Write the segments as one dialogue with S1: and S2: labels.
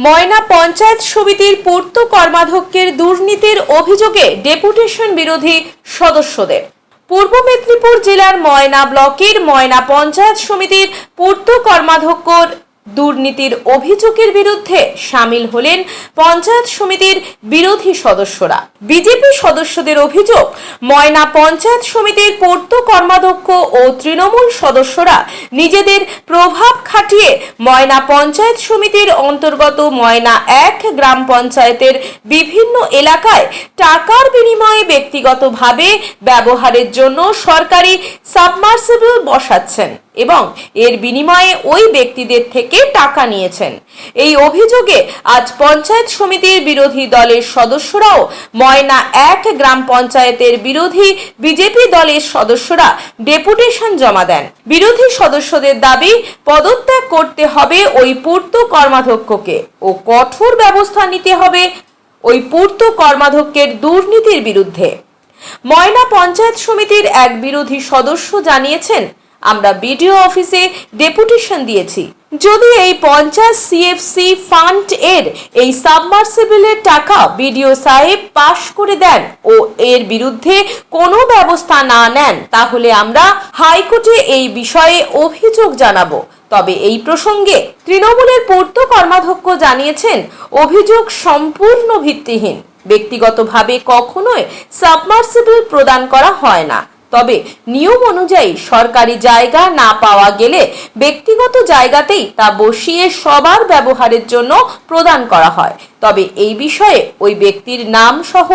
S1: ময়না পঞ্চায়েত সমিতির পূর্ত কর্মাধ্যক্ষের দুর্নীতির অভিযোগে ডেপুটেশন বিরোধী সদস্যদের। পূর্ব মেদিনীপুর জেলার ময়না ব্লকের ময়না পঞ্চায়েত সমিতির পূর্ত কর্মাধ্যক্ষর দুর্নীতির অভিযোগের বিরুদ্ধে সামিল হলেন পঞ্চায়েত সমিতির বিরোধী সদস্যরা। বিজেপি সদস্যদের অভিযোগ, ময়না পঞ্চায়েত সমিতির পূর্ত কর্মাধ্যক্ষ ও তৃণমূল সদস্যরা নিজেদের প্রভাব খাটিয়ে ময়না পঞ্চায়েত সমিতির অন্তর্গত ময়না এক গ্রাম পঞ্চায়েতের বিভিন্ন এলাকায় টাকার বিনিময়ে ব্যক্তিগতভাবে ব্যবহারের জন্য সরকারি সাবমার্সিবল বসাচ্ছেন। এবং এর বিনিময়ে ওই ব্যক্তিদের থেকে টাকা নিয়েছেন। এই অভিযোগে আজ পঞ্চায়েত সমিতির বিরোধী দলের সদস্যরাও ময়না এক গ্রাম পঞ্চায়েতের বিরোধী বিজেপি দলের সদস্যরা ডেপুটেশন জমা দেন। বিরোধী সদস্যদের দাবি, পদত্যাগ করতে হবে ওই পূর্ত কর্মাধ্যক্ষকে ও কঠোর ব্যবস্থা নিতে হবে ওই পূর্ত কর্মাধ্যক্ষের দুর্নীতির বিরুদ্ধে। ময়না পঞ্চায়েত সমিতির এক বিরোধী সদস্য জানিয়েছেন আমরা বিডিও অফিসে ডেপুটেশন দিয়েছি। যদি এই পঞ্চায়েত সিএফসি ফান্ড এর এই সাবমার্সিবলের টাকা বিডিও সাহেব পাশ করে দেন ও এর বিরুদ্ধে কোনো ব্যবস্থা না নেন, তাহলে আমরা হাইকোর্টে এই বিষয়ে অভিযোগ জানাব। তবে এই প্রসঙ্গে তৃণমূলের পূর্ত কর্মাধ্যক্ষ জানিয়েছেন, অভিযোগ সম্পূর্ণ ভিত্তিহীন। ব্যক্তিগতভাবে কখনোই সাবমার্সিবল প্রদান করা হয় না। তবে নিয়ম অনুযায়ী সরকারি জায়গা না পাওয়া গেলে ব্যক্তিগত জায়গাতেই তা বসিয়ে সবার ব্যবহারের জন্য প্রদান করা হয়। তবে এই বিষয়ে ওই ব্যক্তির নাম সহ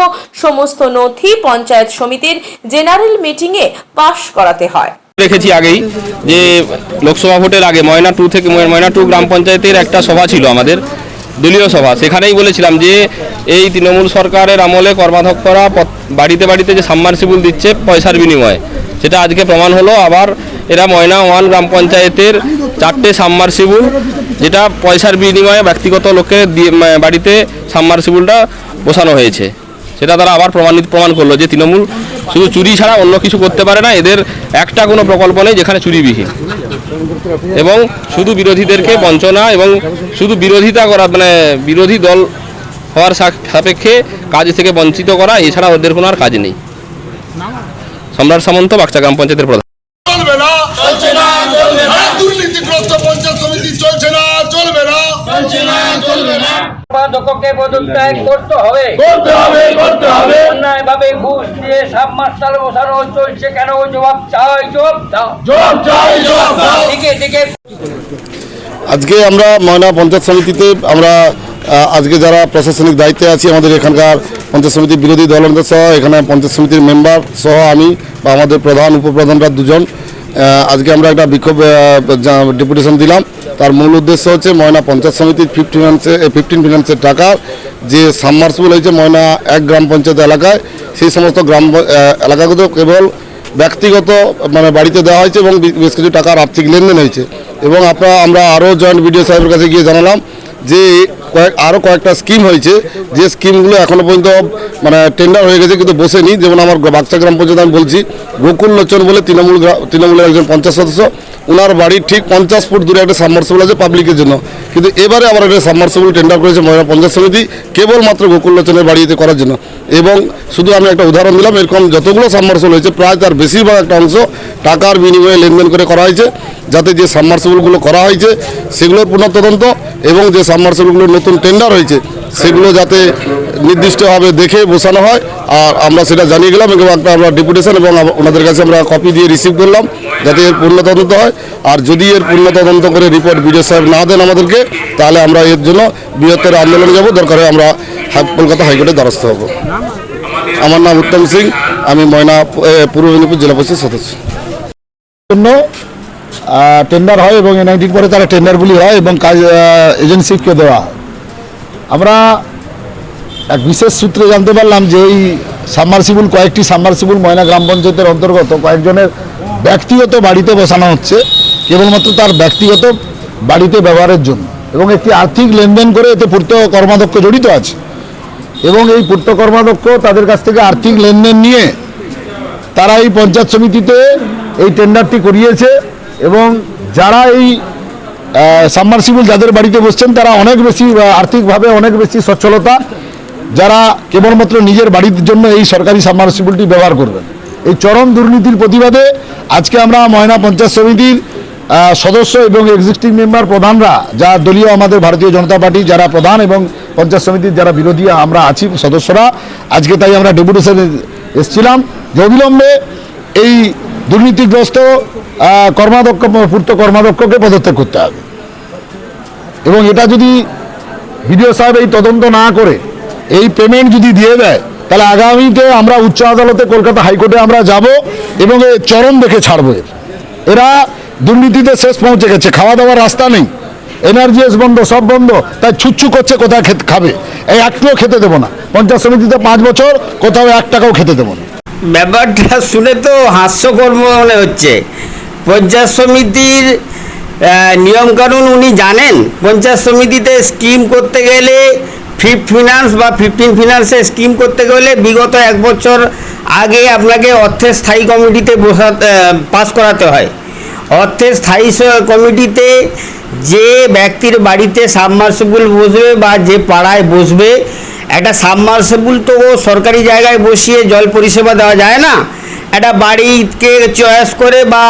S1: সমস্ত নথি পঞ্চায়েত সমিতির জেনারেল মিটিংয়ে পাশ করাতে হয়।
S2: রেখেছি আগেই যে লোকসভা ভোটের আগে ময়না টু থেকে ময়না টু গ্রাম পঞ্চায়েতের একটা সভা ছিল আমাদের, দলীয় সভা। সেখানেই বলেছিলাম যে এই তৃণমূল সরকারের আমলে কর্মাধ্যক্ষরা বাড়িতে বাড়িতে যে সাবমার্সিবল দিচ্ছে পয়সার বিনিময়ে। সেটা আজকে প্রমাণ হলো, আবার এরা ময়না ওয়ান গ্রাম পঞ্চায়েতের চারটে সাবমার্সিবল যেটা পয়সার বিনিময়ে ব্যক্তিগত লোকের বাড়িতে সাবমার্সিবলটা বসানো হয়েছে। সেটা তারা আবার প্রমাণিত প্রমাণ করল যে তৃণমূল শুধু চুরি ছাড়া অন্য কিছু করতে পারে না, এদের একটা কোনো প্রকল্প নেই যেখানে চুরিবিহীন। এবং শুধু বিরোধীদেরকে বঞ্চনা এবং শুধু বিরোধিতা করা মানে বিরোধী দল হওয়ার সা- সাপেক্ষে কাজ থেকে বঞ্চিত করা এছাড়া ওদের কোনো আর কাজ নেই। সম্রাট সামন্ত বাগচা গ্রাম পঞ্চায়েতের প্রধান।
S3: চলবে না চলছে না চলবে না। দুর্নীতিগ্রস্ত পঞ্চায়েত সমিতি চলছে না চলবে না। চলছে না চলবে না।
S4: উপাধ্যক্ষকে পদত্যাগ করতে হবে।
S3: করতে হবে করতে হবে।
S4: অন্যায় ভাবে ঘুষ দিয়ে সাবমার্শাল বসানো চলছে কেন? জবাব চাই জবাব দাও।
S3: জবাব চাই জবাব দাও।
S4: দিকে দিকে।
S5: আজকে আমরা ময়না পঞ্চায়েত সমিতিতে আমরা আজকে যারা প্রশাসনিক দায়িত্বে আছি, আমাদের এখানকার পঞ্চায়েত সমিতির বিরোধী দলনেতা সহ, এখানে পঞ্চায়েত সমিতির মেম্বার সহ আমি বা আমাদের প্রধান উপপ্রধানরা দুজন। আজকে আমরা একটা বিক্ষোভ ডেপুটেশন দিলাম। তার মূল উদ্দেশ্য হচ্ছে ময়না পঞ্চায়েত সমিতির ফিফটিন ফিফটিন ফিনান্সের টাকা, যে সাবমার্সিবল হয়েছে ময়না এক গ্রাম পঞ্চায়েত এলাকায়, সেই সমস্ত গ্রাম এলাকাগুলো কেবল ব্যক্তিগত মানে বাড়িতে দেওয়া হয়েছে এবং বেশ কিছু টাকার আর্থিক লেনদেন হয়েছে। এবং আপনারা, আমরা আরও জয়েন্ট বিডিও সাহেবের কাছে গিয়ে জানালাম যে কয়েক আরও কয়েকটা স্কিম হয়েছে। যে স্কিমগুলো এখনও পর্যন্ত মানে টেন্ডার হয়ে গেছে, কিন্তু বসেনি। যেমন আমার বাগচা গ্রাম পঞ্চায়েত আমি বলছি, গোকুল লোচন বলে তৃণমূল তৃণমূলের একজন পঞ্চায়েত সদস্য ওনার বাড়ির ঠিক পঞ্চাশ ফুট দূরে একটা সাবমার্সিবল আছে পাবলিকের জন্য। কিন্তু এবারে আবার একটা সাবমার্সিবল টেন্ডার করেছে মহিলা পঞ্চায়েত সমিতি, কেবলমাত্র গোকুল লোচনের বাড়িতে করার জন্য। এবং শুধু আমি একটা উদাহরণ দিলাম, এরকম যতগুলো সাবমার্সিবল হয়েছে, প্রায় তার বেশিরভাগ একটা অংশ টাকার বিনিময়ে লেনদেন করে করা হয়েছে, যাতে যে সাবমার্সিবলগুলো করা হয়েছে, সেগুলোর পুনঃতদন্ত এবং যে সাবমার্সিবলগুলো নতুন টেন্ডার হয়েছে, সেগুলো যাতে নির্দিষ্টভাবে দেখে বসানো হয়। আর আমরা সেটা জানিয়ে গেলাম এবং একটা আমরা ডেপুটেশন এবং ওনাদের কাছে আমরা কপি দিয়ে রিসিভ করলাম, যাতে এর পূর্ণ তদন্ত হয়। আর যদি এর পূর্ণ তদন্ত করে রিপোর্ট বিডিও সাহেব না দেন আমাদেরকে, তাহলে আমরা এর জন্য বৃহত্তর আন্দোলনে যাব। দরকার হয় আমরা কলকাতা হাইকোর্টের দ্বারস্থ হব। আমার নাম উত্তম সিং, আমি ময়না পূর্ব মেদিনীপুর জেলা পরিষদ সদস্য।
S6: জন্য টেন্ডার হয় এবং এনআইটির পরে তারা টেন্ডারগুলি হয় এবং কাজ এজেন্সিকে দেওয়া আমরা এক বিশেষ সূত্রে জানতে পারলাম যে এই সাবমার্সিবল কয়েকটি সাবমার্সিবল ময়না গ্রাম পঞ্চায়েতের অন্তর্গত কয়েকজনের ব্যক্তিগত বাড়িতে বসানো হচ্ছে, কেবলমাত্র তার ব্যক্তিগত বাড়িতে ব্যবহারের জন্য। এবং একটি আর্থিক লেনদেন করে এতে পূর্ত কর্মাধ্যক্ষ জড়িত আছে। এবং এই পূর্ত কর্মাধ্যক্ষ তাদের কাছ থেকে আর্থিক লেনদেন নিয়ে তারা এই পঞ্চায়েত সমিতিতে এই টেন্ডারটি করিয়েছে এবং যারা এই সাবমার্সিবল যাদের বাড়িতে বসছেন, তারা অনেক বেশি আর্থিকভাবে অনেক বেশি সচ্ছলতা, যারা কেবলমাত্র নিজের বাড়ির জন্য এই সরকারি সাবমার্সিবলটি ব্যবহার করবেন। এই চরম দুর্নীতির প্রতিবাদে আজকে আমরা ময়না পঞ্চায়েত সমিতির সদস্য এবং এক্সিস্টিং মেম্বার প্রধানরা, যা দলীয় আমাদের ভারতীয় জনতা পার্টি, যারা প্রধান এবং পঞ্চায়েত সমিতির যারা বিরোধী, আমরা আছি সদস্যরা। আজকে তাই আমরা ডেপুটেশনে এসেছিলাম। অবিলম্বে এই দুর্নীতিগ্রস্ত কর্মাধ্যক্ষ, পূর্ত কর্মাধ্যক্ষকে পদত্যাগ করতে হবে। এবং এটা যদি বিডিও সাহেব এই তদন্ত না করে, এই পেমেন্ট যদি দিয়ে দেয়, তাহলে আগামীতে আমরা উচ্চ আদালতে, কলকাতা হাইকোর্টে আমরা যাব এবং এ চরম দেখে ছাড়বো এর। এরা দুর্নীতিতে শেষ পৌঁছে গেছে খাওয়া দাওয়ার রাস্তা নেই। এনার্জিএস বন্ধ, সব বন্ধ, তাই ছুচ্ছু করছে কোথায় খেতে, খাবে। এই একটুও খেতে দেবো না। পঞ্চায়েত সমিতিতে পাঁচ বছর, কোথাও এক টাকাও খেতে দেবো না।
S7: ব্যাপারটা শুনে তো হাস্যকর মনে হচ্ছে। পঞ্চায়েত সমিতির নিয়মকানুন উনি জানেন? পঞ্চায়েত সমিতিতে স্কিম করতে গেলে, ফিফ ফিনান্স বা ফিফটিন ফিনান্সে স্কিম করতে গেলে বিগত এক বছর আগে আপনাকে অর্থের স্থায়ী কমিটিতে বসাতে পাস করাতে হয়। অর্থের স্থায়ী কমিটিতে যে ব্যক্তির বাড়িতে সাবমার্সিবল বসবে বা যে পাড়ায় বসবে একটা সাবমার্সিবল তো সরকারি জায়গায় বসিয়ে জল পরিষেবা দেওয়া যায় না। একটা বাড়িকে চয়েস করে বা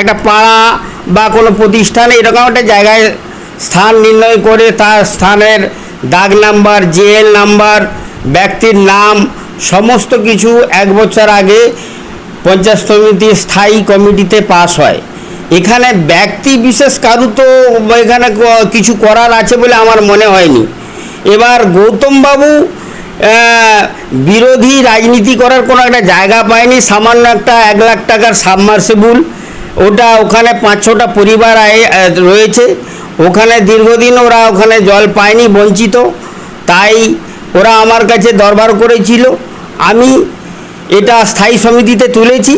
S7: একটা পাড়া বা কোনো প্রতিষ্ঠানে এরকম একটা জায়গায় স্থান নির্ণয় করে তার স্থানের দাগ নাম্বার জেএল নাম্বার, ব্যক্তির নাম, সমস্ত কিছু এক বছর আগে পঞ্চায়েত সমিতির স্থায়ী কমিটিতে পাস হয়। এখানে ব্যক্তি বিশেষ কারু তো এখানে কিছু করার আছে বলে আমার মনে হয়নি। এবার গৌতমবাবু বিরোধী রাজনীতি করার কোনো একটা জায়গা পায়নি, সামান্য একটা এক লাখ টাকার সাবমার্সিবল ওটা ওখানে পাঁচ ছটা পরিবার রয়েছে। ওখানে দীর্ঘদিন ওরা ওখানে জল পায়নি, বঞ্চিত। তাই ওরা আমার কাছে দরবার করেছিল। আমি এটা স্থায়ী সমিতিতে তুলেছি।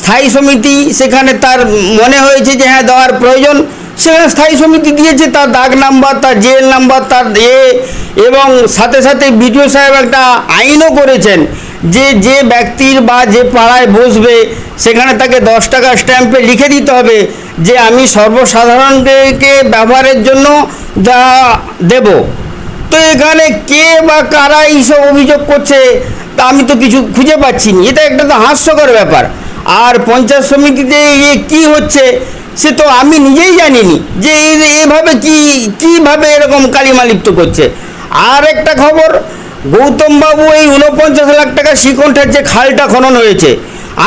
S7: স্থায়ী সমিতি সেখানে তার মনে হয়েছে যে হ্যাঁ দেওয়ার প্রয়োজন। সেখানে স্থায়ী সমিতি দিয়েছে, তার দাগ নাম্বার, তার জেল নাম্বার, তার এ এবং সাথে সাথে বিডিও সাহেব একটা আইনও করেছেন যে যে ব্যক্তির বা যে পাড়ায় বসবে, সেখানে তাকে দশ টাকা স্ট্যাম্পে লিখে দিতে হবে যে আমি সর্বসাধারণকে ব্যবহারের জন্য যা দেব। তো এখানে কে বা কারা এইসব অভিযোগ করছে, তা আমি তো কিছু খুঁজে পাচ্ছি না। এটা একটা তো হাস্যকর ব্যাপার। আর পঞ্চায়েত সমিতিতে ইয়ে কী হচ্ছে সে তো আমি নিজেই জানিনি যে এভাবে কি কীভাবে এরকম কালিমালিপ্ত করছে। আর একটা খবর গৌতমবাবু এই উনপঞ্চাশ লাখ টাকা শিকণ্ঠের যে খালটা খনন হয়েছে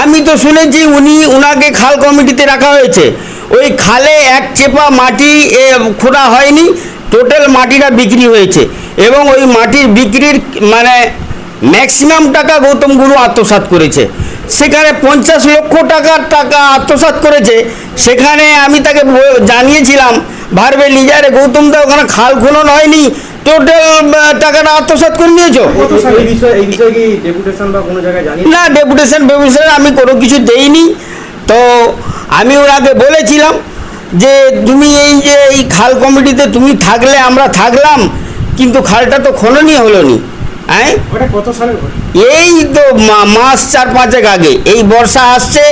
S7: আমি তো শুনেছি উনি উনাকে খাল কমিটিতে রাখা হয়েছে। ওই খালে এক চেপা মাটি এ, খোঁড়া হয়নি টোটাল মাটিটা বিক্রি হয়েছে। এবং ওই মাটির বিক্রির মানে ম্যাক্সিমাম টাকা গৌতম গুরু আত্মসাৎ করেছে। সেখানে পঞ্চাশ লক্ষ টাকার টাকা আত্মসাৎ করেছে। সেখানে আমি তাকে জানিয়েছিলাম ভারবে লিজারে গৌতম দা ওখানে খাল খনন হয়নি। টোটাল টাকাটা আত্মসাৎ করে নিয়েছো? না ডেপুটেশন ফেপুটেশন আমি কোনো কিছু দেইনি। তো আমি ওনাকে বলেছিলাম যে তুমি এই যে এই খাল কমিটিতে তুমি থাকলে আমরা থাকলাম কিন্তু খালটা তো খননই হলো নি হ্যাঁ? এই তো মাস চার পাঁচেক আগে। এই বর্ষা আসছে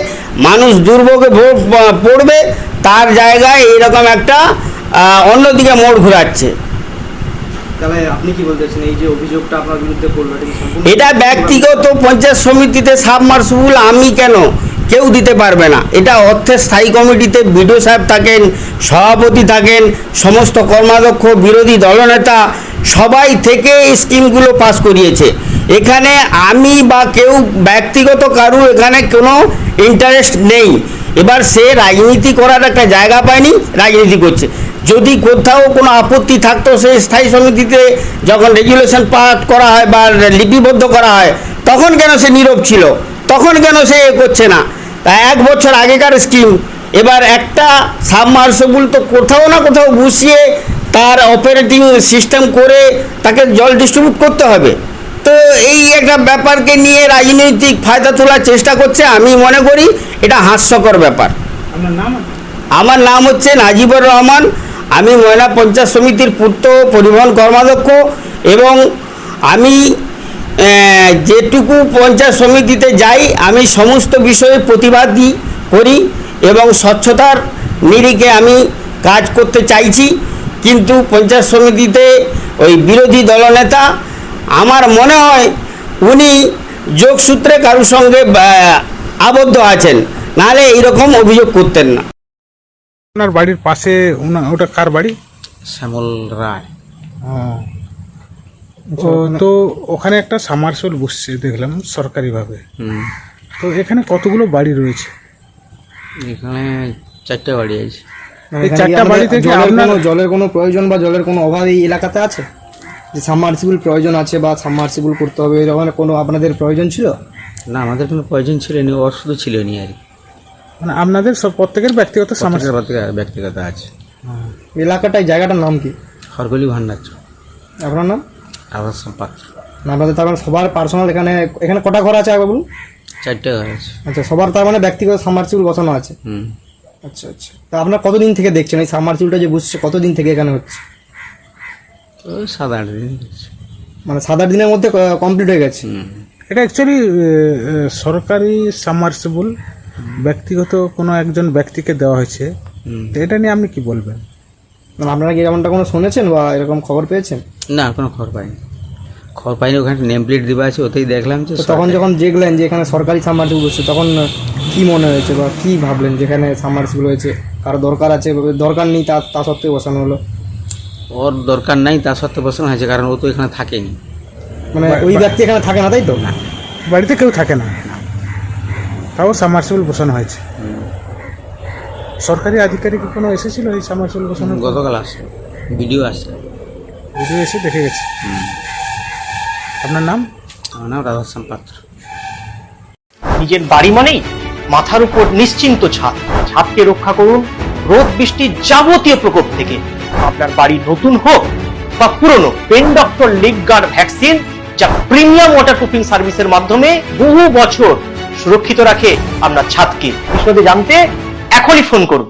S7: মানুষ দুর্ভোগে পড়বে তার জায়গায় এইরকম একটা অন্যদিকে মোড় ঘোরাচ্ছে।
S8: এটা
S7: ব্যক্তিগত পঞ্চায়েত সমিতিতে সাবমার্সিবল আমি কেন? কেউ দিতে পারবে না। এটা অর্থের স্থায়ী কমিটিতে বিডিও সাহেব থাকেন সভাপতি থাকেন সমস্ত কর্মাধ্যক্ষ বিরোধী দলনেতা সবাই থেকে এই স্কিমগুলো পাস করিয়েছে। এখানে আমি বা কেউ ব্যক্তিগত কারু এখানে কোনো ইন্টারেস্ট নেই। এবার সে রাজনীতি করার একটা জায়গা পায়নি, রাজনীতি করছে। যদি কোথাও কোনো আপত্তি থাকতো সেই স্থায়ী সমিতিতে যখন রেগুলেশন পাস করা হয় বা লিপিবদ্ধ করা হয়, তখন কেন সে নীরব ছিল? তখন কেন সে এ করছে না? তা এক বছর আগেকার স্কিম। এবার একটা সাবমার্সেবল তো কোথাও না কোথাও বসিয়ে তার অপারেটিং সিস্টেম করে তাকে জল ডিস্ট্রিবিউট করতে হবে। তো এই একটা ব্যাপারকে নিয়ে রাজনৈতিক ফায়দা তোলার চেষ্টা করছে আমি মনে করি এটা হাস্যকর ব্যাপার। আমার নাম হচ্ছে নাজিবুর রহমান আমি ময়না পঞ্চায়েত সমিতির পূর্ত পরিবহন কর্মাধ্যক্ষ এবং আমি যেটুকু পঞ্চায়েত সমিতিতে যাই আমি সমস্ত বিষয়ে প্রতিবাদী করি এবং স্বচ্ছতার নিরিখে আমি কাজ করতে চাইছি। কিন্তু পঞ্চায়েত সমিতিতে ওই বিরোধী দলনেতা আমার মনে হয় উনি যোগসূত্রে কারোর সঙ্গে আবদ্ধ আছেন। নাহলে এইরকম অভিযোগ করতেন না।
S9: আপনার বাড়ির পাশে উনা- ওটা কার বাড়ি?
S8: শ্যামল রায়।
S9: ও তো ওখানে একটা সামারসোল বসছে দেখলাম সরকারিভাবে। তো এখানে কতগুলো বাড়ি রয়েছে?
S8: এখানে চারটে বাড়ি আছে।
S9: এই চারটা বাড়ি থেকে
S8: জলের
S9: আপনার
S8: কোনো জলের কোনো প্রয়োজন বা জলের কোনো অভাব এই এলাকাতে আছে? যে সাবমার্সিবল প্রয়োজন আছে বা সাবমার্সিবল করতে হবে এরকম কোনো আপনাদের প্রয়োজন ছিল?
S10: না আমাদের কোনো প্রয়োজন ছিল না ওর শুধু ছিল নি আর কি।
S9: মানে আপনাদের সব প্রত্যেকের ব্যক্তিগত
S10: প্রত্যেকের ব্যক্তিগত আছে।
S8: এলাকাটায় জায়গাটার নাম কি?
S10: হরগলি ভান্ডার
S8: আপনার নাম?
S10: আবাস পাত্র
S8: আপনাদের তার মানে সবার পার্সোনাল এখানে এখানে কটা ঘর আছে একবার বলুন?
S10: চারটে ঘর আছে।
S8: আচ্ছা সবার তার মানে ব্যক্তিগত সাবমার্সিবল বসানো আছে।
S10: হুম।
S8: আচ্ছা আচ্ছা। তা আপনার কতদিন থেকে দেখছেন? এই সাবমার্সিবলটা যে বুঝছে কতদিন থেকে এখানে হচ্ছে?
S10: তো সাত আট দিন।
S8: মানে সাত আট দিনের মধ্যে কমপ্লিট হয়ে গেছে?
S9: এটা অ্যাকচুয়ালি সরকারি সাবমার্সিবল ব্যক্তিগত কোনো একজন ব্যক্তিকে দেওয়া হয়েছে। তো এটা নিয়ে আপনি কি বলবেন?
S8: মানে আপনারা কি এরকমটা কোনো শুনেছেন বা এরকম খবর পেয়েছেন?
S10: না কোনো খবর পাইনি। খবর পাইনি ওখানে নেম প্লেট দেওয়া আছে ওতেই দেখলাম যে
S8: তো তখন যখন দেখলেন যে এখানে সরকারি সাবমার্সিবল হচ্ছে তখন কি মনে হয়েছে বা কি ভাবলেন যেখানে সাবমার্সিবল হয়েছে? কারও দরকার আছে? দরকার নেই তা তা সত্ত্বেও বসানো হলো?
S10: ওর দরকার নাই তা সত্ত্বেও বসানো হয়েছে কারণ ও তো এখানে থাকেনি।
S8: মানে ওই ব্যক্তি এখানে থাকে না তাই তো?
S9: বাড়িতে কেউ থাকে না। তাও সাবমার্সিবল বসানো হয়েছে। সরকারি আধিকারিক কোনো এসেছিল এই সাবমার্সিবল বসানো
S10: গতকাল আসলো ভিডিও আসছে।
S9: ভিডিও এসে দেখে গেছে। আপনার নাম?
S10: আমার নাম রাধাশ্যাম পাত্র।
S11: নিজের বাড়ি মানেই মাথার উপর নিশ্চিন্ত ছাদ ছাদকে রক্ষা করুন রোদ বৃষ্টির যাবতীয় প্রকোপ থেকে। আপনার বাড়ি নতুন হোক বা পুরনো pen doctor leak guard vaccine যা প্রিমিয়াম ওয়াটারপ্রুফিং সার্ভিসের মাধ্যমে বহু বছর সুরক্ষিত রাখে আপনার ছাদকে। বিশদে জানতে এখনই ফোন করুন।